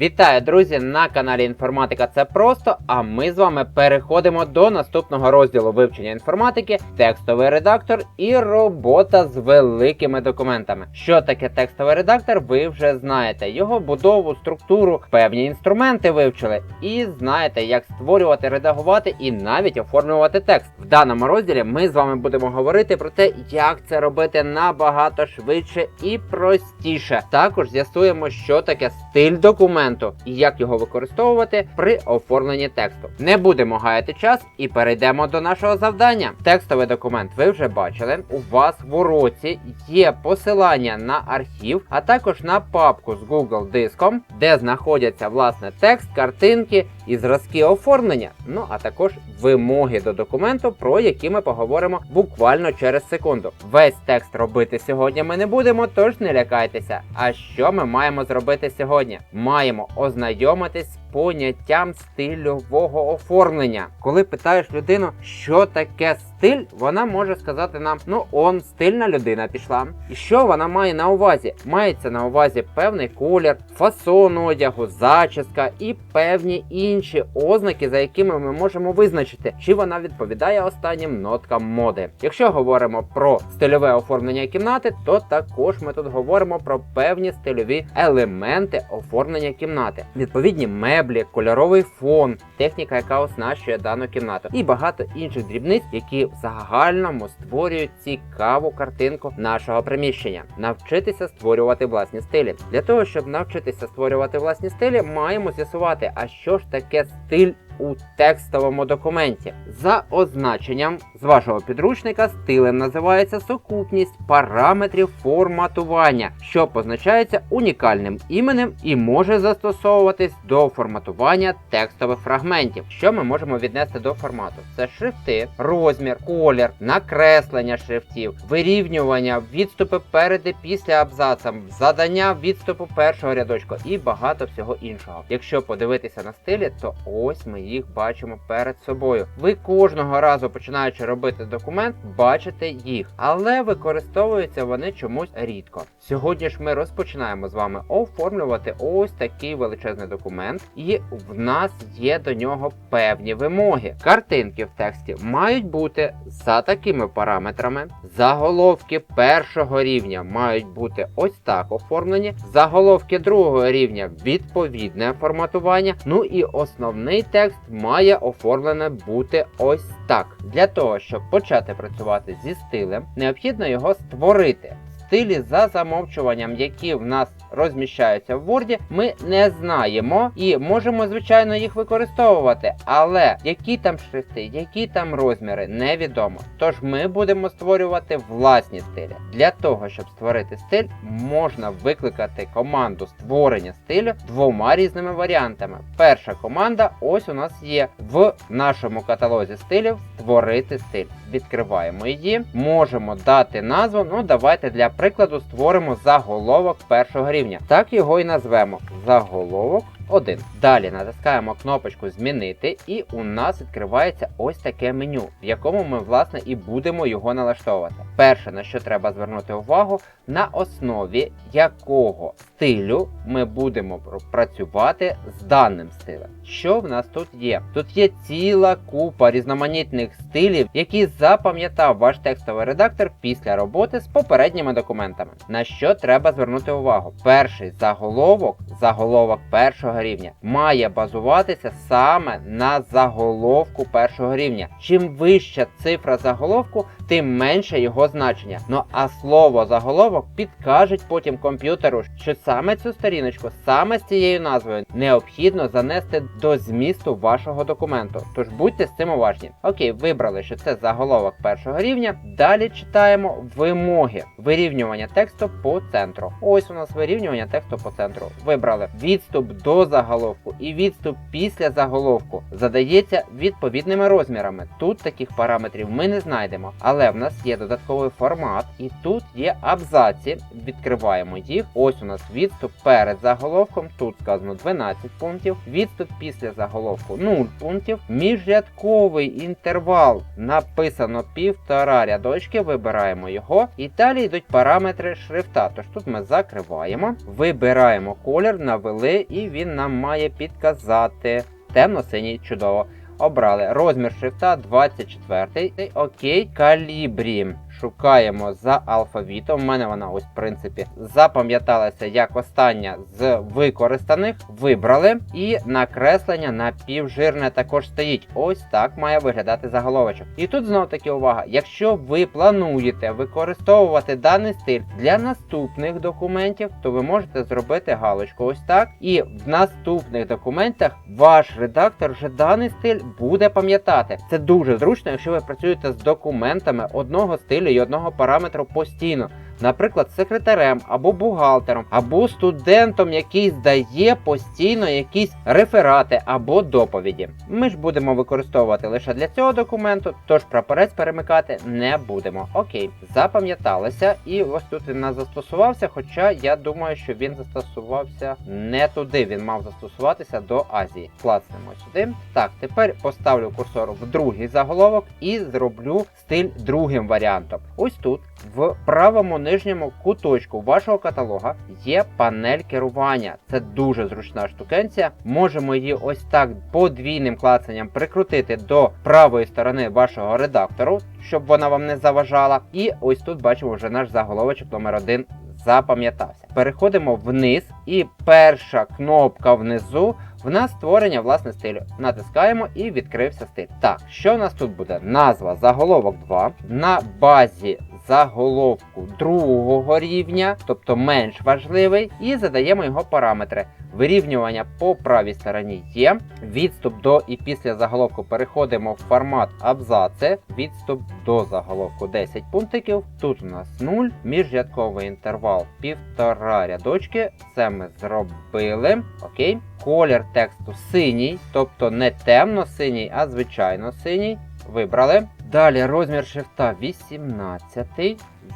Вітаю, друзі! На каналі Інформатика це просто. А ми з вами переходимо до наступного розділу вивчення інформатики, текстовий редактор і робота з великими документами. Що таке текстовий редактор? Ви вже знаєте його будову, структуру, певні інструменти вивчили, і знаєте, як створювати, редагувати і навіть оформлювати текст. В даному розділі ми з вами будемо говорити про те, як це робити набагато швидше і простіше. Також з'ясуємо, що таке стиль документу і як його використовувати при оформленні тексту. Не будемо гаяти час і перейдемо до нашого завдання. Текстовий документ ви вже бачили. У вас в уроці є посилання на архів, а також на папку з Google диском, де знаходяться власне текст, картинки і зразки оформлення. Ну а також вимоги до документу, про які ми поговоримо буквально через секунду. Весь текст робити сьогодні ми не будемо, тож не лякайтеся. А що ми маємо зробити сьогодні? Маємо ознайомитись поняттям стильового оформлення. Коли питаєш людину, що таке стиль, вона може сказати нам: ну он стильна людина пішла. І що вона має на увазі? Мається на увазі певний колір, фасон одягу, зачіска і певні інші ознаки, за якими ми можемо визначити, чи вона відповідає останнім ноткам моди. Якщо говоримо про стильове оформлення кімнати, то також ми тут говоримо про певні стильові елементи оформлення кімнати, відповідні меблі, кольоровий фон, техніка, яка оснащує дану кімнату, і багато інших дрібниць, які в загальному створюють цікаву картинку нашого приміщення. Навчитися створювати власні стилі. Для того щоб навчитися створювати власні стилі, маємо з'ясувати, а що ж таке стиль у текстовому документі. За означенням з вашого підручника стилем називається сукупність параметрів форматування, що позначається унікальним іменем і може застосовуватись до форматування текстових фрагментів. Що ми можемо віднести до формату? Це шрифти, розмір, колір, накреслення шрифтів, вирівнювання, відступи перед і після абзацам, задання відступу першого рядочка і багато всього іншого. Якщо подивитися на стилі, то ось ми їх бачимо перед собою. Ви кожного разу починаючи робити документ, бачите їх, але використовуються вони чомусь рідко. Сьогодні ж ми розпочинаємо з вами оформлювати ось такий величезний документ, і в нас є до нього певні вимоги. Картинки в тексті мають бути за такими параметрами. Заголовки першого рівня мають бути ось так оформлені. Заголовки другого рівня відповідне форматування. Ну і основний текст має оформлене бути ось так. Для того, щоб почати працювати зі стилем, необхідно його створити. Стилі за замовчуванням, які в нас розміщаються в Word, ми не знаємо і можемо, звичайно, їх використовувати. Але які там шрифти, які там розміри, невідомо. Тож ми будемо створювати власні стилі. Для того, щоб створити стиль, можна викликати команду створення стилю двома різними варіантами. Перша команда ось у нас є в нашому каталозі стилів створити стиль. Відкриваємо її, можемо дати назву. Ну, давайте для прикладу створимо заголовок першого рівня. Так його і назвемо. Заголовок 1. Далі натискаємо кнопочку Змінити, і у нас відкривається ось таке меню, в якому ми, власне, і будемо його налаштовувати. Перше, на що треба звернути увагу, на основі якого стилю ми будемо працювати з даним стилем. Що в нас тут є? Тут є ціла купа різноманітних стилів, які запам'ятав ваш текстовий редактор після роботи з попередніми документами. На що треба звернути увагу? Перший заголовок, заголовок першого рівня, має базуватися саме на заголовку першого рівня. Чим вища цифра заголовку, тим менше його значення. Ну а слово заголовок підкаже потім комп'ютеру, що саме цю сторіночку, саме з цією назвою, необхідно занести до змісту вашого документу. Тож будьте з цим уважні. Окей, вибрали, що це заголовок першого рівня. Далі читаємо вимоги вирівнювання тексту по центру. Ось у нас вирівнювання тексту по центру. Вибрали відступ до заголовку і відступ після заголовку задається відповідними розмірами. Тут таких параметрів ми не знайдемо, але в нас є додатковий формат, і тут є абзаці. Відкриваємо їх. Ось у нас відступ перед заголовком. Тут сказано 12 пунктів. Відступ після заголовку 0 пунктів. Міжрядковий інтервал написано півтора рядочки. Вибираємо його. І далі йдуть параметри шрифта. Тож тут ми закриваємо, вибираємо колір, навели, і він нам має підказати. Темно-синій, чудово. Обрали розмір шрифта 24. Окей, калібрі. Шукаємо за алфавітом. У мене вона ось, в принципі, запам'яталася як остання з використаних. Вибрали. І накреслення напівжирне також стоїть. Ось так має виглядати заголовочок. І тут знов таки увага: якщо ви плануєте використовувати даний стиль для наступних документів, то ви можете зробити галочку ось так. І в наступних документах ваш редактор вже даний стиль буде пам'ятати. Це дуже зручно, якщо ви працюєте з документами одного стилю і одного параметру постійно. Наприклад, секретарем або бухгалтером, або студентом, який здає постійно якісь реферати або доповіді. Ми ж будемо використовувати лише для цього документу, тож прапорець перемикати не будемо. Окей, запам'яталися, і ось тут він нас застосувався. Хоча я думаю, що він застосувався не туди. Він мав застосуватися до Азії. Клацнемо сюди. Так, тепер поставлю курсор в другий заголовок і зроблю стиль другим варіантом. Ось тут в правому нижньому куточку вашого каталога є панель керування. Це дуже зручна штукенція. Можемо її ось так подвійним клацанням прикрутити до правої сторони вашого редактору, щоб вона вам не заважала. І ось тут бачимо вже наш заголовочок номер 1 запам'ятався. Переходимо вниз, і перша кнопка внизу в нас створення власне стилю. Натискаємо і відкрився стиль. Так, що в нас тут буде? Назва заголовок 2 на базі заголовку другого рівня, тобто менш важливий, і задаємо його параметри. Вирівнювання по правій стороні є. Відступ до і після заголовку переходимо в формат абзаци. Відступ до заголовку 10 пунктиків. Тут у нас 0, міжрядковий інтервал 1,5 рядочки. Це ми зробили. Окей. Колір тексту синій, тобто не темно-синій, а звичайно синій. Вибрали. Далі розмір шрифта 18.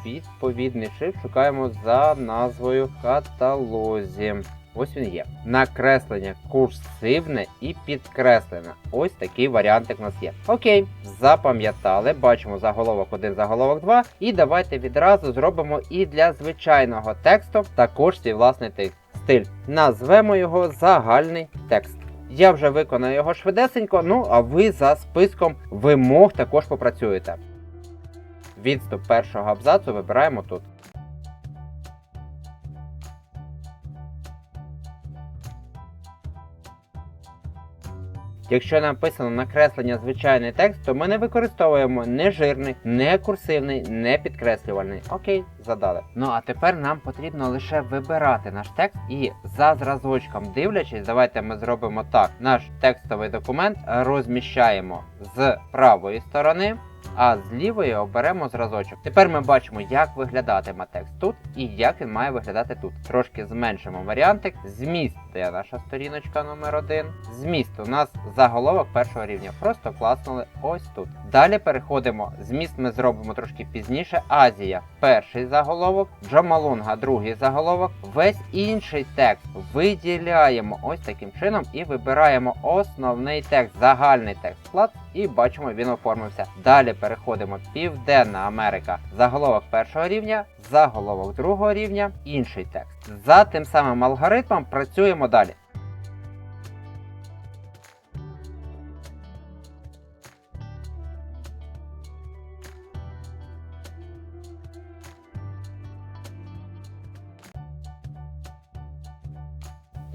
Відповідний шрифт шукаємо за назвою каталозі. Ось він є. Накреслення курсивне і підкреслене. Ось такий варіантик у нас є. Окей, запам'ятали. Бачимо заголовок 1, заголовок 2. І давайте відразу зробимо і для звичайного тексту також свій власний стиль. Назвемо його загальний текст. Я вже виконаю його швидесенько, ну а ви за списком вимог також попрацюєте. Відступ першого абзацу вибираємо тут. Якщо написано накреслення звичайний текст, то ми не використовуємо не жирний, не курсивний, не підкреслювальний. Окей, задали. Ну а тепер нам потрібно лише вибирати наш текст і за зразочком дивлячись, давайте ми зробимо так: наш текстовий документ розміщаємо з правої сторони. А з лівої оберемо зразочок. Тепер ми бачимо, як виглядатиме текст тут і як він має виглядати тут. Трошки зменшимо варіантик. Зміст де наша сторіночка номер 1 Зміст у нас заголовок першого рівня. Просто класнули ось тут. Далі переходимо. Зміст ми зробимо трошки пізніше. Азія перший заголовок, Джомалунга другий заголовок. Весь інший текст виділяємо ось таким чином і вибираємо основний текст, загальний текст. Клад, і бачимо, він оформився. Далі переходимо Південна Америка. Заголовок першого рівня, заголовок другого рівня, інший текст. За тим самим алгоритмом працюємо далі.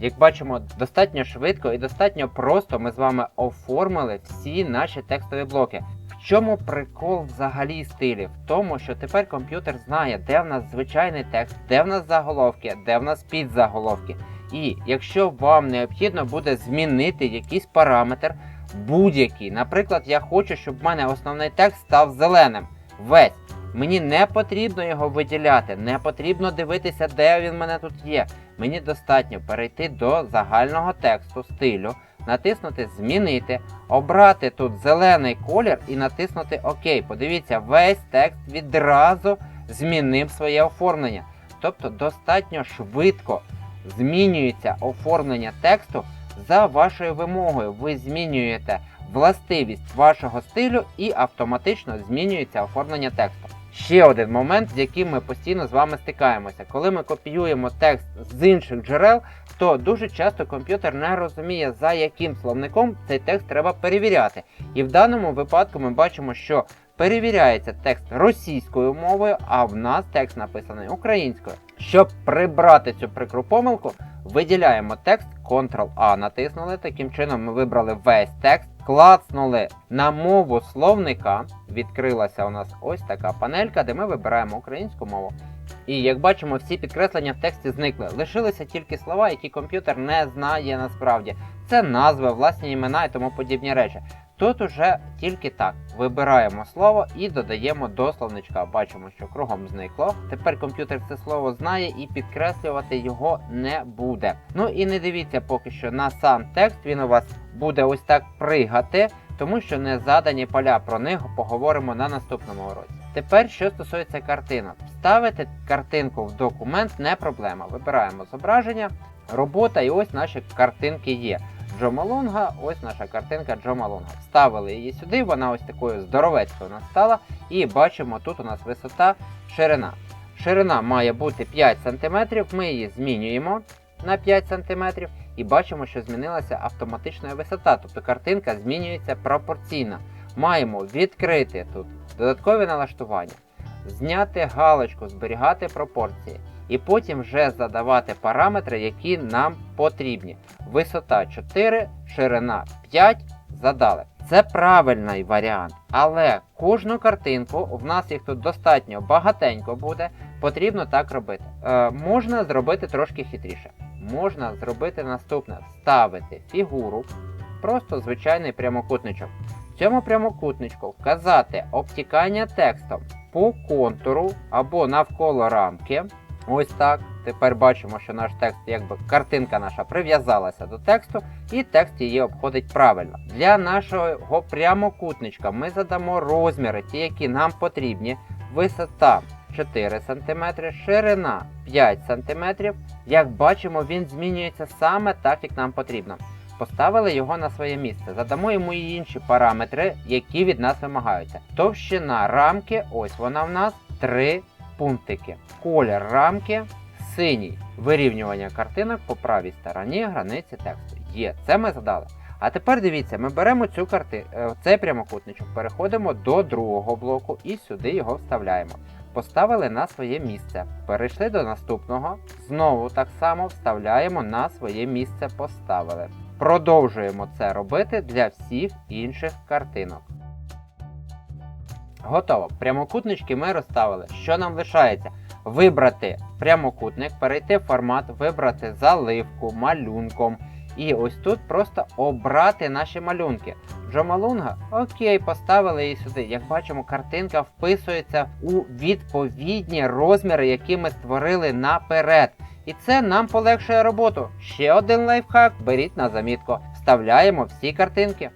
Як бачимо, достатньо швидко і достатньо просто ми з вами оформили всі наші текстові блоки. Чому прикол взагалі стилів? В тому, що тепер комп'ютер знає, де в нас звичайний текст, де в нас заголовки, де в нас підзаголовки. І якщо вам необхідно буде змінити якийсь параметр, будь-який, наприклад, я хочу, щоб в мене основний текст став зеленим. Весь. Мені не потрібно його виділяти, не потрібно дивитися, де він в мене тут є. Мені достатньо перейти до загального тексту стилю, натиснути Змінити, обрати тут зелений колір і натиснути ОК. Подивіться, весь текст відразу змінив своє оформлення. Тобто достатньо швидко змінюється оформлення тексту за вашою вимогою. Ви змінюєте властивість вашого стилю і автоматично змінюється оформлення тексту. Ще один момент, з яким ми постійно з вами стикаємося. Коли ми копіюємо текст з інших джерел, то дуже часто комп'ютер не розуміє, за яким словником цей текст треба перевіряти. І в даному випадку ми бачимо, що перевіряється текст російською мовою, а в нас текст написаний українською. Щоб прибрати цю прикру помилку, виділяємо текст, Ctrl-A натиснули. Таким чином ми вибрали весь текст, клацнули на мову словника. Відкрилася у нас ось така панелька, де ми вибираємо українську мову. І як бачимо, всі підкреслення в тексті зникли. Лишилися тільки слова, які комп'ютер не знає насправді. Це назви, власні імена і тому подібні речі. Тут уже тільки так. Вибираємо слово і додаємо до словничка. Бачимо, що кругом зникло. Тепер комп'ютер це слово знає і підкреслювати його не буде. Ну і не дивіться поки що на сам текст, він у вас буде ось так пригати, тому що не задані поля. Про них поговоримо на наступному уроці. Тепер, що стосується картинок, вставити картинку в документ не проблема. Вибираємо зображення, робота, і ось наші картинки є. Джо Малонга, ось наша картинка Джо Малонга. Вставили її сюди, вона ось такою здоровецькою нас стала. І бачимо, тут у нас висота, ширина. Ширина має бути 5 см, ми її змінюємо на 5 см і бачимо, що змінилася автоматична висота, тобто картинка змінюється пропорційно. Маємо відкрити тут додаткові налаштування, зняти галочку, зберігати пропорції. І потім вже задавати параметри, які нам потрібні. Висота 4, ширина 5 задали. Це правильний варіант, але кожну картинку, в нас їх тут достатньо багатенько буде, потрібно так робити. Е, можна зробити трошки хитріше. Можна зробити наступне: вставити фігуру, просто звичайний прямокутничок. В цьому прямокутничку вказати обтікання текстом по контуру або навколо рамки. Ось так. Тепер бачимо, що наш текст, якби картинка наша прив'язалася до тексту, і текст її обходить правильно. Для нашого прямокутничка ми задамо розміри, ті, які нам потрібні. Висота 4 см, ширина 5 см. Як бачимо, він змінюється саме так, як нам потрібно. Поставили його на своє місце, задамо йому і інші параметри, які від нас вимагаються. Товщина рамки, ось вона в нас 3 пунктики. Колір рамки синій. Вирівнювання картинок по правій стороні границі тексту. Є, це ми задали. А тепер дивіться, ми беремо цю карти, е, цей прямокутничок, переходимо до другого блоку і сюди його вставляємо. Поставили на своє місце. Перейшли до наступного. Знову так само вставляємо на своє місце, поставили. Продовжуємо це робити для всіх інших картинок. Готово. Прямокутнички ми розставили. Що нам лишається? Вибрати прямокутник, перейти в формат, вибрати заливку малюнком. І ось тут просто обрати наші малюнки. Джомалунга, окей, поставили її сюди. Як бачимо, картинка вписується у відповідні розміри, які ми створили наперед. І це нам полегшує роботу. Ще один лайфхак, беріть на замітку. Вставляємо всі картинки.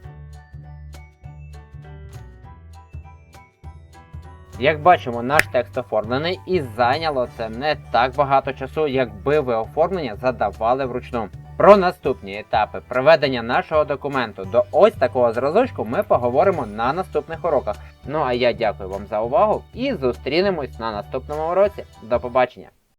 Як бачимо, наш текст оформлений і зайняло це не так багато часу, якби ви оформлення задавали вручну. Про наступні етапи приведення нашого документу до ось такого зразочку ми поговоримо на наступних уроках. Ну а я дякую вам за увагу і зустрінемось на наступному уроці. До побачення!